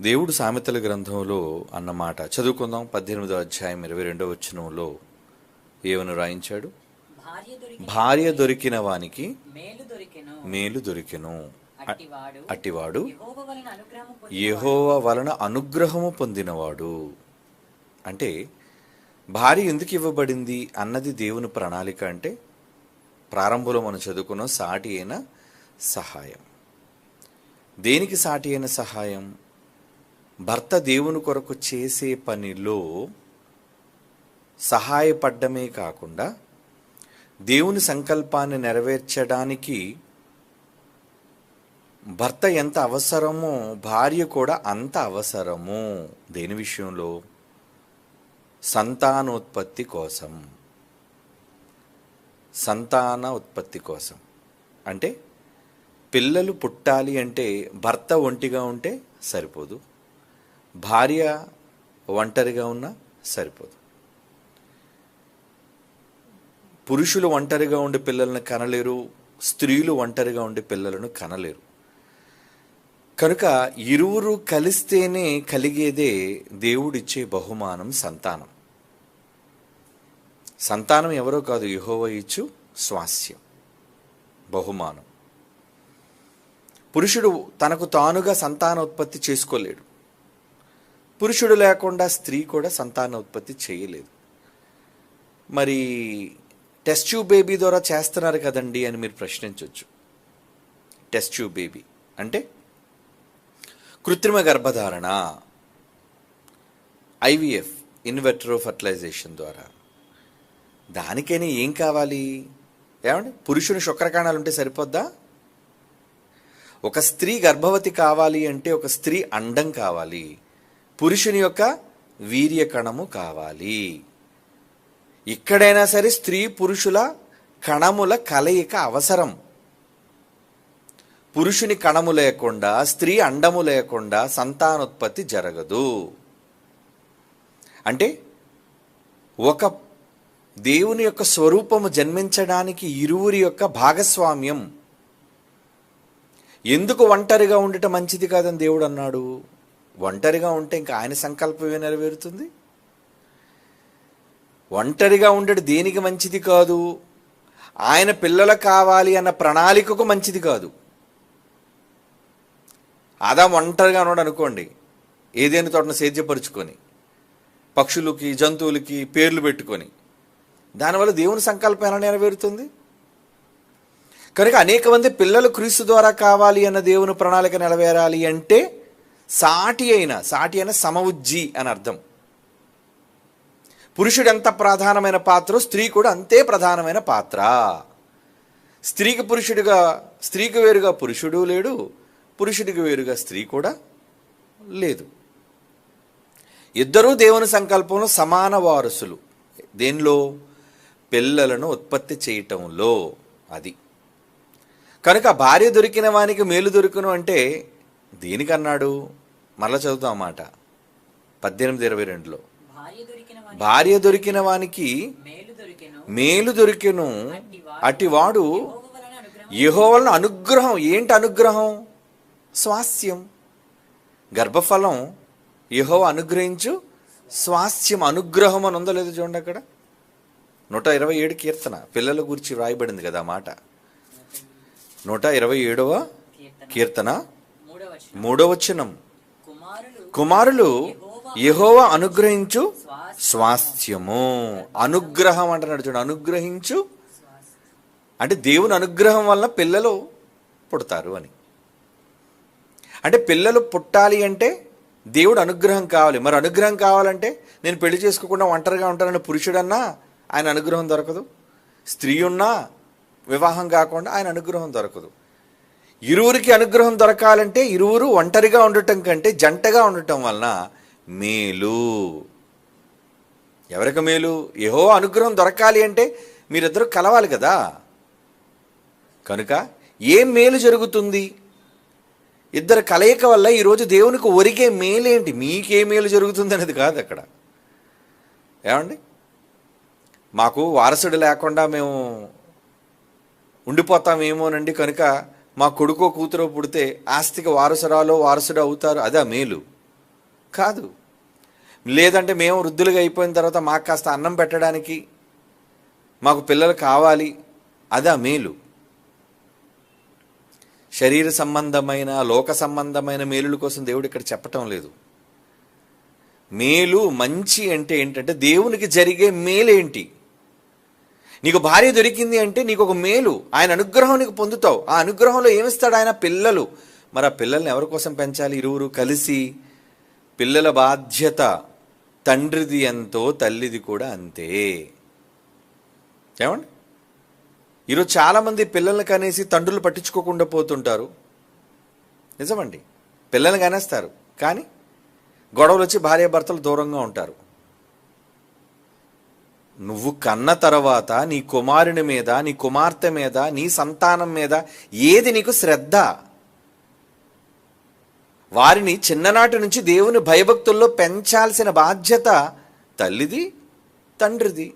దేవుడు సామెతల గ్రంథంలో అన్నమాట చదువుకుందాం. పద్దెనిమిదో అధ్యాయం ఇరవై రెండో వచనంలో ఏమని రాయించాడు? భార్య దొరికి భార్య దొరికిన వానికి మేలు దొరికెను. అట్టివాడు యెహోవా వలన అనుగ్రహము పొందినవాడు. అంటే భార్య ఎందుకు ఇవ్వబడింది అన్నది దేవుని ప్రణాళిక అంటే ప్రారంభంలో మనం చదువుకున్న సాటి అయిన సహాయం. దేనికి సాటి అయిన సహాయం? భర్త దేవుని కొరకు చేసే పనిలో సహాయపడ్డమే కాకుండా దేవుని సంకల్పాన్ని నెరవేర్చడానికి భర్త ఎంత అవసరమో భార్య కూడా అంత అవసరము దేని విషయంలో? సంతానోత్పత్తి కోసం. సంతాన ఉత్పత్తి కోసం. అంటే పిల్లలు పుట్టాలి అంటే భర్త ఒంటిగా ఉంటే సరిపోదు. భార్య ఒంటరిగా ఉన్నా సరిపోదు. పురుషులు ఒంటరిగా ఉండి పిల్లలను కనలేరు స్త్రీలు ఒంటరిగా ఉండి పిల్లలను కనలేరు. కనుక ఇరువురు కలిస్తేనే కలిగేదే దేవుడిచ్చే బహుమానం సంతానం. సంతానం ఎవరో కాదు యహోవ ఇచ్చు స్వాస్యం బహుమానం. పురుషుడు తనకు తానుగా సంతానోత్పత్తి చేసుకోలేడు. పురుషుడు లేకుండా స్త్రీ కూడా సంతాన ఉత్పత్తి చేయలేదు. మరి టెస్ట్ ట్యూబ్ బేబీ ద్వారా చేస్తున్నారు కదండి అని మీరు ప్రశ్నించవచ్చు టెస్ట్ ట్యూబ్ బేబీ అంటే కృత్రిమ గర్భధారణ ఐవిఎఫ్ ఇన్వెట్రో ఫర్టిలైజేషన్ ద్వారా. దానికైనా ఏం కావాలి? ఏమండి? పురుషుని శుక్రకాణాలు ఉంటే సరిపోద్దా? ఒక స్త్రీ గర్భవతి కావాలి అంటే ఒక స్త్రీ అండం కావాలి. పురుషుని యొక్క వీర్యకణము కావాలి. ఇక్కడైనా సరే స్త్రీ పురుషుల కణముల కలయిక అవసరం. పురుషుని కణము లేకుండా స్త్రీ అండము లేకుండా సంతానోత్పత్తి జరగదు. అంటే ఒక దేవుని యొక్క స్వరూపము జన్మించడానికి ఇరువురి యొక్క భాగస్వామ్యం. ఎందుకు ఒంటరిగా ఉండటం మంచిది కాదని దేవుడు అన్నాడు? ఒంటరిగా ఉంటే ఇంకా ఆయన సంకల్పమే నెరవేరుతుంది. ఒంటరిగా ఉండడు దేనికి మంచిది కాదు? ఆయన పిల్లలు కావాలి అన్న ప్రణాళికకు మంచిది కాదు. అదా ఒంటరిగా ఉన్నాడు అనుకోండి ఏదైనా తోటను సేద్యపరుచుకొని పక్షులకి జంతువులకి పేర్లు పెట్టుకొని దానివల్ల దేవుని సంకల్పం ఎలా నెరవేరుతుంది? కనుక అనేక మంది పిల్లలు క్రీస్తు ద్వారా కావాలి అన్న దేవుని ప్రణాళిక నెరవేరాలి అంటే సాటి అయిన సాటి అయిన సమవుజ్జి అని అర్థం. పురుషుడు ఎంత ప్రధానమైన పాత్ర స్త్రీ కూడా అంతే ప్రధానమైన పాత్ర. స్త్రీకి పురుషుడిగా స్త్రీకి వేరుగా పురుషుడు లేడు పురుషుడికి వేరుగా స్త్రీ కూడా లేదు. ఇద్దరూ దేవుని సంకల్పంలో సమాన వారసులు. దేనిలో? పిల్లలను ఉత్పత్తి చేయటంలో. అది. కనుక భార్య దొరికిన వానికి మేలు దొరుకును అంటే దేనికన్నాడు? మరలా చదువుతాం మాట. పద్దెనిమిది ఇరవై రెండులో. భార్య దొరికిన వానికి మేలు దొరికెను. అటివాడు యెహోవా వలన అనుగ్రహం. ఏంటి అనుగ్రహం? స్వాస్థ్యం. గర్భఫలం. యెహోవా అనుగ్రహించు స్వాస్థ్యం. అనుగ్రహం అని ఉందో లేదో చూడండి అక్కడ? నూట ఇరవై ఏడు కీర్తన. పిల్లల గురించి వ్రాయబడింది కదా మాట. నూట ఇరవై ఏడవ కీర్తన. కీర్తన. కుమారులు యహోవ అనుగ్రహించు స్వాస్థ్యము. అనుగ్రహం అంటున్నాడు చూడు అనుగ్రహించు. అంటే దేవుని అనుగ్రహం వలన పిల్లలు పుడతారు అని. అంటే పిల్లలు పుట్టాలి అంటే దేవుడు అనుగ్రహం కావాలి. మరి అనుగ్రహం కావాలంటే నేను పెళ్ళి చేసుకోకుండా ఒంటరిగా ఉంటానని పురుషుడన్నా ఆయన అనుగ్రహం దొరకదు. స్త్రీ ఉన్నా వివాహం కాకుండా ఆయన అనుగ్రహం దొరకదు. ఇరువురికి అనుగ్రహం దొరకాలంటే ఇరువురు ఒంటరిగా ఉండటం కంటే జంటగా ఉండటం వలన మేలు. ఎవరికి మేలు? ఏహో అనుగ్రహం దొరకాలి అంటే మీరిద్దరూ కలవాలి కదా. కనుక ఏం మేలు జరుగుతుంది? ఇద్దరు కలయిక వల్ల ఈరోజు దేవునికి ఒరిగే మేలేంటి? మీకే మేలు జరుగుతుంది అనేది కాదు అక్కడ. ఏమండి? మాకు వారసుడు లేకుండా మేము ఉండిపోతామేమోనండి కనుక మా కొడుకో కూతురో పుడితే ఆస్తికి వారసురాలో వారసుడు అవుతారు అదే మేలు. కాదు. లేదంటే మేము వృద్ధులుగా అయిపోయిన తర్వాత మాకు కాస్త అన్నం పెట్టడానికి మాకు పిల్లలు కావాలి అదా మేలు. శరీర సంబంధమైన లోక సంబంధమైన మేలుల కోసం దేవుడు ఇక్కడ చెప్పటం లేదు. మేలు మంచి అంటే ఏంటంటే దేవునికి జరిగే మేలేంటి? నీకు భార్య దొరికింది అంటే నీకు ఒక మేలు. ఆయన అనుగ్రహం నీకు పొందుతావు. ఆ అనుగ్రహంలో ఏమిస్తాడు ఆయన? పిల్లలు. మరి ఆ పిల్లల్ని ఎవరి కోసం పెంచాలి? ఇరువురు కలిసి పిల్లల బాధ్యత తండ్రిది ఎంతో తల్లిది కూడా అంతే. ఏమండి? ఈరోజు చాలామంది పిల్లల్ని కనేసి తండ్రులు పట్టించుకోకుండా పోతుంటారు. నిజమండి. పిల్లల్ని కనేస్తారు. కానీ గొడవలు వచ్చి భార్యాభర్తలు దూరంగా ఉంటారు. నువ్వు కన్న తర్వాత నీ కుమారుని మీద నీ కుమార్తె మీద నీ సంతానం మీద ఏది నీకు శ్రద్ధ? వారిని చిన్ననాటి నుంచి దేవుని భయభక్తుల్లో పెంచాల్సిన బాధ్యత తల్లిది తండ్రిది.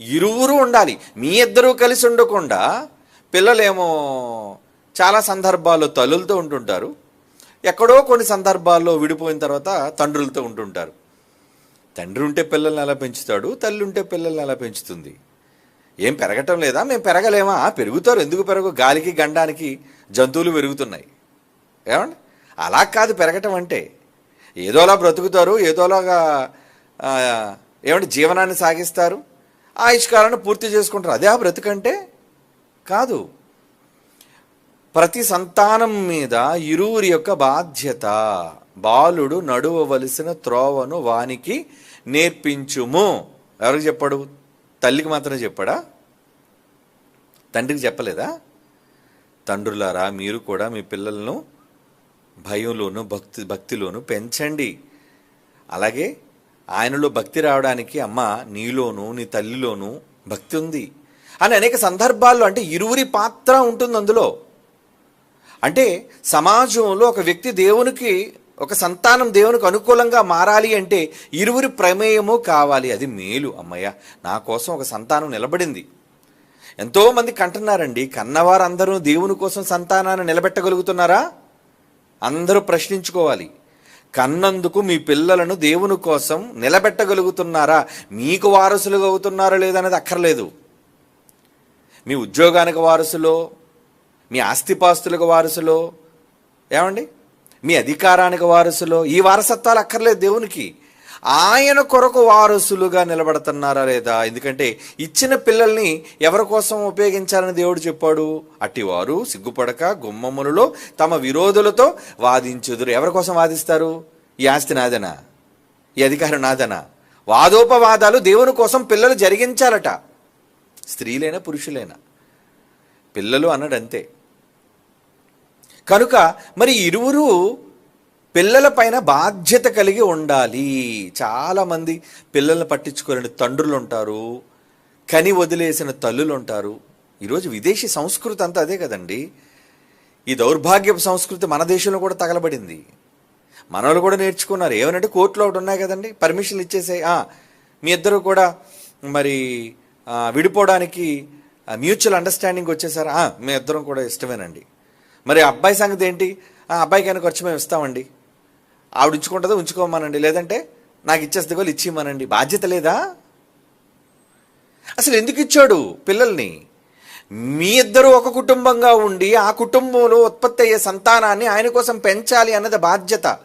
ఇరువురు ఉండాలి. మీ ఇద్దరూ కలిసి ఉండకుండా పిల్లలేమో చాలా సందర్భాల్లో తల్లులతో ఉంటుంటారు. ఎక్కడో కొన్ని సందర్భాల్లో విడిపోయిన తర్వాత తండ్రులతో ఉంటుంటారు. తండ్రి ఉంటే పిల్లల్ని ఎలా పెంచుతాడు తల్లి ఉంటే పిల్లల్ని ఎలా పెంచుతుంది. ఏం పెరగటం లేదా? మేము పెరగలేమా? పెరుగుతారు. ఎందుకు పెరగు గాలికి గండానికి జంతువులు పెరుగుతున్నాయి. ఏమండి? అలా కాదు పెరగటం అంటే. ఏదోలా బ్రతుకుతారు ఏదోలాగా ఏమంటే జీవనాన్ని సాగిస్తారు ఆయుష్కాలను పూర్తి చేసుకుంటారు. అదే ఆ బ్రతుకంటే కాదు. ప్రతి సంతానం మీద ఇరువురి యొక్క బాధ్యత. బాలుడు నడువవలసిన త్రోవను వానికి నేర్పించుము. ఎవరికి చెప్పాడు? తల్లికి మాత్రమే చెప్పాడా? తండ్రికి చెప్పలేదా? తండ్రులారా మీరు కూడా మీ పిల్లలను భయంలోను భక్తి భక్తిలోను పెంచండి. అలాగే ఆయనలో భక్తి రావడానికి అమ్మ నీలోను నీ తల్లిలోను భక్తి ఉంది. అని అనేక సందర్భాల్లో అంటే ఇరువురి పాత్ర ఉంటుంది అందులో. అంటే సమాజంలో ఒక వ్యక్తి దేవునికి ఒక సంతానం దేవునికి అనుకూలంగా మారాలి అంటే ఇరువురి ప్రమేయము కావాలి. అది మేలు అమ్మయ్య. నా కోసం ఒక సంతానం నిలబడింది. ఎంతోమంది కంటున్నారండి. కన్నవారందరూ దేవుని కోసం సంతానాన్ని నిలబెట్టగలుగుతున్నారా? అందరూ ప్రశ్నించుకోవాలి. కన్నందుకు మీ పిల్లలను దేవుని కోసం నిలబెట్టగలుగుతున్నారా? మీకు వారసులుగా అవుతున్నారా లేదనేది అక్కర్లేదు. మీ ఉద్యోగానికి వారసులో మీ ఆస్తిపాస్తులకు వారసులో ఏమండి? మీ అధికారానికి వారసులో ఈ వారసత్వాలు అక్కర్లేదు దేవునికి. ఆయన కొరకు వారసులుగా నిలబడుతున్నారా లేదా? ఎందుకంటే ఇచ్చిన పిల్లల్ని ఎవరి కోసం ఉపయోగించాలని దేవుడు చెప్పాడు? అట్టివారు సిగ్గుపడక గుమ్మములలో తమ విరోధులతో వాదించుదురు. ఎవరి కోసం వాదిస్తారు? ఈ ఆస్తి నాదనా ఈ అధికారం నాదనా. వాదోపవాదాలు దేవుని కోసం పిల్లలు జరిగించాలట. స్త్రీలైనా పురుషులైనా. పిల్లలు అన్నాడంతే. అంతే కనుక మరి ఇరువురు పిల్లల పైన బాధ్యత కలిగి ఉండాలి. చాలామంది పిల్లల్ని పట్టించుకోలేని తండ్రులు ఉంటారు కని వదిలేసిన తల్లులు ఉంటారు ఈరోజు విదేశీ సంస్కృతి అంతా అదే కదండి. ఈ దౌర్భాగ్యపు సంస్కృతి మన దేశంలో కూడా తగలబడింది. మనవాళ్ళు కూడా నేర్చుకున్నారు. ఏమనంటే కోర్టులో ఒకటి ఉన్నాయి కదండి. పర్మిషన్లు ఇచ్చేసాయి మీ ఇద్దరు కూడా మరి విడిపోవడానికి మ్యూచువల్ అండర్స్టాండింగ్ వచ్చేసారా. ఆ, మీ ఇద్దరం కూడా ఇష్టమేనండి. మరి అబ్బాయి సంగతి ఏంటి? ఆ అబ్బాయికైనా ఖర్చు మేము ఇస్తామండి. ఆవిడ ఉంచుకుంటుందో ఉంచుకోమనండి. లేదంటే నాకు ఇచ్చేస్తే వాళ్ళు ఇచ్చిమనండి బాధ్యత లేదా? అసలు ఎందుకు ఇచ్చాడు పిల్లల్ని? మీ ఇద్దరు ఒక కుటుంబంగా ఉండి ఆ కుటుంబంలో ఉత్పత్తి అయ్యే సంతానాన్ని ఆయన కోసం పెంచాలి అన్నది బాధ్యత.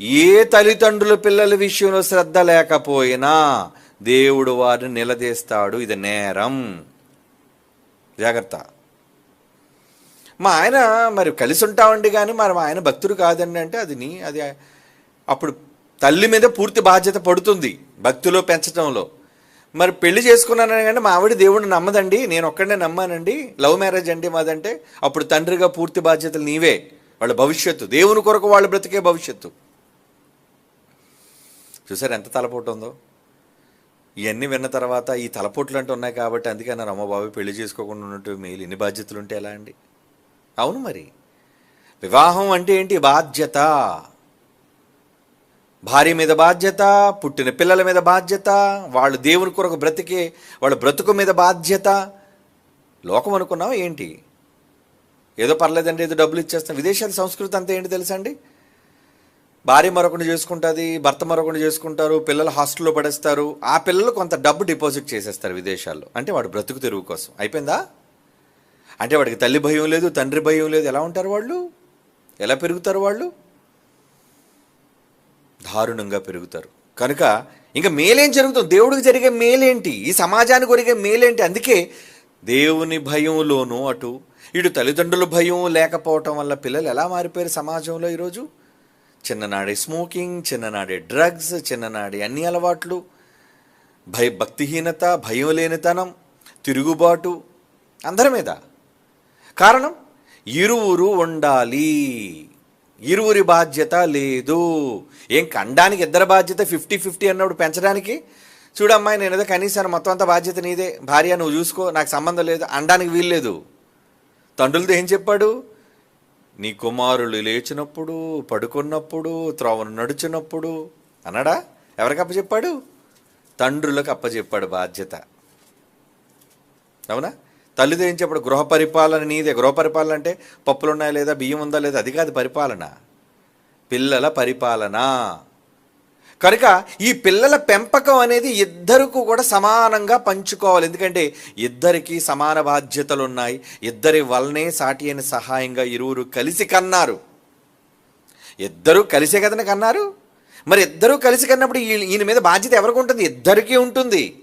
ఏ తల్లిదండ్రుల పిల్లల విషయంలో శ్రద్ధ లేకపోయినా దేవుడు వారిని నిలదీస్తాడు. ఇది నేరం. జాగ్రత్త. మా ఆయన మరి కలిసి ఉంటామండి కానీ మరి మా ఆయన భక్తుడు కాదండి అంటే అది నీ అది అప్పుడు తల్లి మీద పూర్తి బాధ్యత పడుతుంది భక్తిలో పెంచడంలో మరి పెళ్ళి చేసుకున్నానని కానీ మా ఆవిడ దేవుడిని నమ్మదండి నేను ఒక్కడనే నమ్మానండి. లవ్ మ్యారేజ్ అండి మాదంటే అప్పుడు తండ్రిగా పూర్తి బాధ్యతలు నీవే. వాళ్ళ భవిష్యత్తు. దేవుని కొరకు వాళ్ళు బ్రతికే భవిష్యత్తు. చూసారు ఎంత తలపోటు ఉందో? ఇవన్నీ విన్న తర్వాత ఈ తలపోట్లు అంటూ ఉన్నాయి కాబట్టి అందుకే నా అమ్మ బాబు పెళ్ళి చేసుకోకుండా ఉన్నట్టు మేలు. ఎన్ని బాధ్యతలు ఉంటే ఎలా అండి? అవును మరి. వివాహం అంటే ఏంటి? బాధ్యత. భార్య మీద బాధ్యత పుట్టిన పిల్లల మీద బాధ్యత వాళ్ళు దేవుని కొరకు బ్రతికే వాళ్ళ బ్రతుకు మీద బాధ్యత. లోకం అనుకున్నావు ఏంటి? ఏదో పర్లేదండి ఏదో డబ్బులు ఇచ్చేస్తాం విదేశాల సంస్కృతి అంతా ఏంటి తెలుసా అండి? భార్య మరొకటి చేసుకుంటుంది భర్త మరొకటి చేసుకుంటారు పిల్లలు హాస్టల్లో పడేస్తారు. ఆ పిల్లలు కొంత డబ్బు డిపాజిట్ చేసేస్తారు విదేశాల్లో. అంటే వాడు బ్రతుకు తెరువు కోసం. అయిపోయిందా? అంటే వాడికి తల్లి భయం లేదు తండ్రి భయం లేదు ఎలా ఉంటారు వాళ్ళు? ఎలా పెరుగుతారు వాళ్ళు? దారుణంగా పెరుగుతారు. కనుక ఇంకా మేలేం జరుగుతుంది? దేవుడికి జరిగే మేలేంటి? ఈ సమాజానికి జరిగే మేలేంటి? అందుకే దేవుని భయంలోనూ అటు ఇటు తల్లిదండ్రుల భయం లేకపోవటం వల్ల పిల్లలు ఎలా మారిపోయారు సమాజంలో ఈరోజు? చిన్ననాడే స్మోకింగ్ చిన్ననాడే డ్రగ్స్ చిన్ననాడే అన్ని అలవాట్లు. భయ భక్తిహీనత భయం లేనితనం తిరుగుబాటు అందరి మీద. కారణం? ఇరువురు ఉండాలి. ఇరువురి బాధ్యత లేదు. ఏం కండానికి ఇద్దరి బాధ్యత? ఫిఫ్టీ ఫిఫ్టీ అన్నప్పుడు పెంచడానికి? చూడమ్మాయి నేను ఏదో మొత్తం అంతా బాధ్యత నీదే. భార్య నువ్వు చూసుకో నాకు సంబంధం లేదు. అనడానికి వీల్లేదు తండ్రులతో ఏం చెప్పాడు? నీ కుమారులు లేచినప్పుడు పడుకున్నప్పుడు త్రోవను నడుచున్నప్పుడు అన్నాడా? ఎవరికి అప్పచెప్పాడు? తండ్రులకు అప్పచెప్పాడు బాధ్యత. అవునా? తల్లితో ఏం గృహ పరిపాలన నీదే. గృహ పరిపాలన అంటే పప్పులు ఉన్నాయా లేదా బియ్యం ఉందా లేదా? అది కాదు పరిపాలన. పిల్లల పరిపాలన. కనుక ఈ పిల్లల పెంపకం అనేది ఇద్దరికి కూడా సమానంగా పంచుకోవాలి. ఎందుకంటే ఇద్దరికి సమాన బాధ్యతలు ఉన్నాయి ఇద్దరి వల్లనే సాటి అయిన సహాయంగా ఇరువురు కలిసి కన్నారు. ఇద్దరూ కలిసే కదన కన్నారు. మరి ఇద్దరూ కలిసి కన్నప్పుడు ఈయన మీద బాధ్యత ఎవరికి ఉంటుంది? ఇద్దరికీ ఉంటుంది.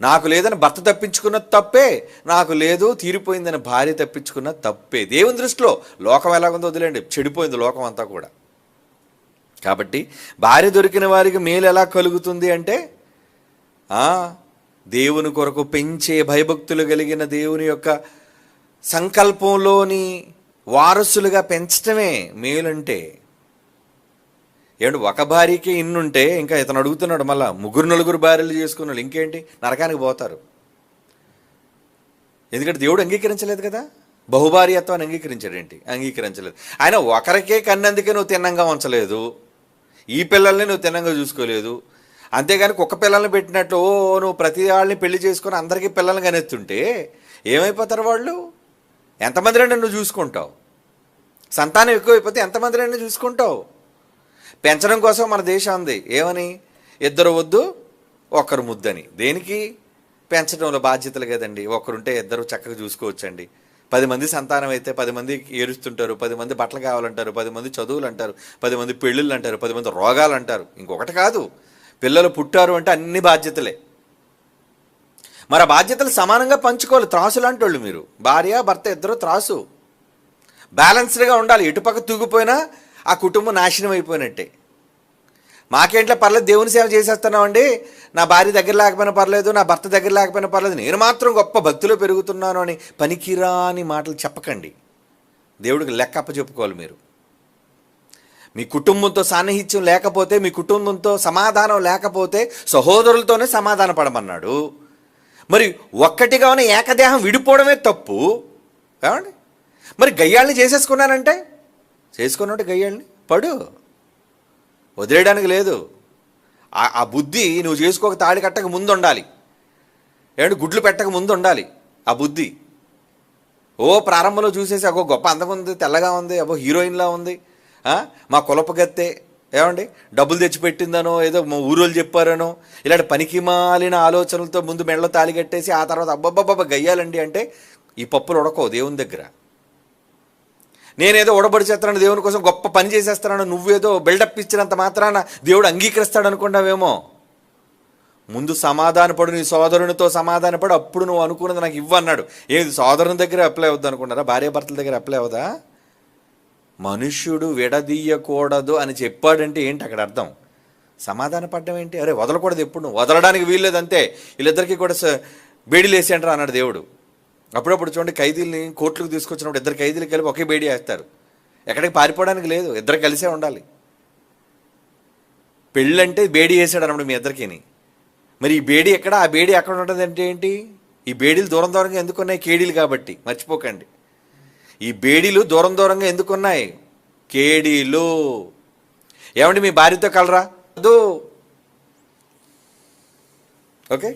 నాకు లేదని భర్త తప్పించుకున్న తప్పే నాకు లేదు తీరిపోయిందని భార్య తప్పించుకున్న తప్పే. దేవుని దృష్టిలో లోకం ఎలాగుందో వదిలేండి చెడిపోయింది లోకం అంతా కూడా. కాబట్టి భార్య దొరికిన వారికి మేలు ఎలా కలుగుతుంది అంటే దేవుని కొరకు పెంచే భయభక్తులు కలిగిన దేవుని యొక్క సంకల్పంలోని వారసులుగా పెంచటమే మేలంటే ఏమంటే ఒక భార్యకి ఇన్నుంటే ఇంకా ఇతను అడుగుతున్నాడు మళ్ళా ముగ్గురు నలుగురు భార్యలు చేసుకున్నాడు ఇంకేంటి? నరకానికి పోతారు. ఎందుకంటే దేవుడు అంగీకరించలేదు కదా? బహుభార్యత్వాన్ని అంగీకరించాడేంటి అంగీకరించలేదు. ఆయన ఒకరికే కన్నందుకే నువ్వు తిన్నంగా ఉంచలేదు. ఈ పిల్లల్ని నువ్వు తిన్నంగా చూసుకోలేదు. అంతేగాని కుక్క పిల్లల్ని పెట్టినట్టు ఓ నువ్వు ప్రతి వాళ్ళని పెళ్ళి చేసుకొని అందరికీ పిల్లల్ని కనెత్తుంటే ఏమైపోతారు వాళ్ళు? ఎంతమంది నువ్వు చూసుకుంటావు. సంతానం ఎక్కువైపోతే ఎంతమంది రండి చూసుకుంటావు. పెంచడం కోసం మన దేశం ఉంది ఏమని? ఇద్దరు వద్దు ఒక్కరు ముద్దని. దేనికి? పెంచడంలో బాధ్యతలు కదండి. ఒకరుంటే ఇద్దరు చక్కగా చూసుకోవచ్చండి. పది మంది సంతానం అయితే పది మంది ఏడుస్తుంటారు పది మంది బట్టలు కావాలంటారు పది మంది చదువులు అంటారు పది మంది పెళ్ళిళ్ళు అంటారు పది మంది రోగాలు అంటారు ఇంకొకటి కాదు పిల్లలు పుట్టారు అంటే అన్ని బాధ్యతలే. మరి బాధ్యతలు సమానంగా పంచుకోవాలి. త్రాసు లాంటి వాళ్ళు మీరు. భార్య భర్త ఇద్దరు త్రాసు. బ్యాలెన్స్డ్గా ఉండాలి. ఇటుపక్క తూగిపోయినా ఆ కుటుంబం నాశనం అయిపోయినట్టే. మాకేంట్లో పర్లేదు దేవుని సేవ చేసేస్తున్నామండి. నా భార్య దగ్గర లేకపోయినా పర్లేదు నా భర్త దగ్గర లేకపోయినా పర్లేదు. నేను మాత్రం గొప్ప భక్తిలో పెరుగుతున్నాను అని పనికిరాని మాటలు చెప్పకండి. దేవుడికి లెక్క అప్పచెప్పుకోవాలి మీరు. మీ కుటుంబంతో సాన్నిహిత్యం లేకపోతే మీ కుటుంబంతో సమాధానం లేకపోతే సహోదరులతోనే సమాధాన పడమన్నాడు. మరి ఒక్కటిగా ఉన్న ఏకదేహం విడిపోవడమే తప్పు. ఏమండి? మరి గయ్యాళ్ళని చేసేసుకున్నానంటే చేసుకున్నట్టు గయ్యాళ్ళని పడు. వదిలేయడానికి లేదు. ఆ- బుద్ధి నువ్వు చేసుకోక తాళి కట్టక ముందు ఉండాలి ఏమంటే గుడ్లు పెట్టక ముందు ఉండాలి ఆ బుద్ధి. ఓ ప్రారంభంలో చూసేసి అగో గొప్ప అందం ఉంది తెల్లగా ఉంది అబ్బో హీరోయిన్లా ఉంది. మా కులపగత్తే ఏమండి డబ్బులు తెచ్చిపెట్టిందనో ఏదో మా ఊరోళ్ళు చెప్పారనో ఇలాంటి పనికి మాలిన ఆలోచనలతో ముందు మెడలో తాళి కట్టేసి ఆ తర్వాత అబ్బబ్బబ్బ గయ్యాలండి అంటే ఈ పప్పులు ఉడకో దేవుని దగ్గర. నేనేదో ఉడబడి చేస్తాను దేవుని కోసం గొప్ప పని చేసేస్తాను నువ్వేదో బిల్డప్ ఇచ్చినంత మాత్రాన దేవుడు అంగీకరిస్తాడు అనుకున్నావేమో ముందు సమాధానపడు నీ సోదరునితో సమాధానపడు అప్పుడు నువ్వు అనుకున్నది నాకు ఇవ్వన్నాడు ఏది సోదరుని దగ్గర అప్లై అవుద్దు అనుకున్నారా భార్య భర్తల దగ్గర అప్లై అవుదా? మనుష్యుడు విడదీయకూడదు అని చెప్పాడంటే ఏంటి అక్కడ అర్థం? సమాధాన పడ్డం ఏంటి? అరే వదలకూడదు ఎప్పుడు నువ్వు? వదలడానికి వీల్లేదంతే. వీళ్ళిద్దరికీ కూడా స- బేడీలు వేసేయంటారా అన్నాడు దేవుడు. అప్పుడప్పుడు చూడండి ఖైదీల్ని కోర్టులకు తీసుకొచ్చినప్పుడు ఇద్దరు ఖైదీలు కలిపి ఒకే బేడీ వేస్తారు. ఎక్కడికి పారిపోవడానికి లేదు ఇద్దరు కలిసే ఉండాలి. పెళ్ళంటే బేడీ వేసాడు అన్నప్పుడు మీ ఇద్దరికిని. మరి ఈ బేడీ ఎక్కడ? ఆ బేడీ ఎక్కడ ఉంటుంది అంటే ఏంటి? ఈ బేడీలు దూరం దూరంగా ఎందుకున్నాయి కేడీలు కాబట్టి. మర్చిపోకండి. ఈ బేడీలు దూరం దూరంగా ఎందుకున్నాయి కేడీలు. ఏమండి మీ భార్యతో కలరా? అదో ఓకే?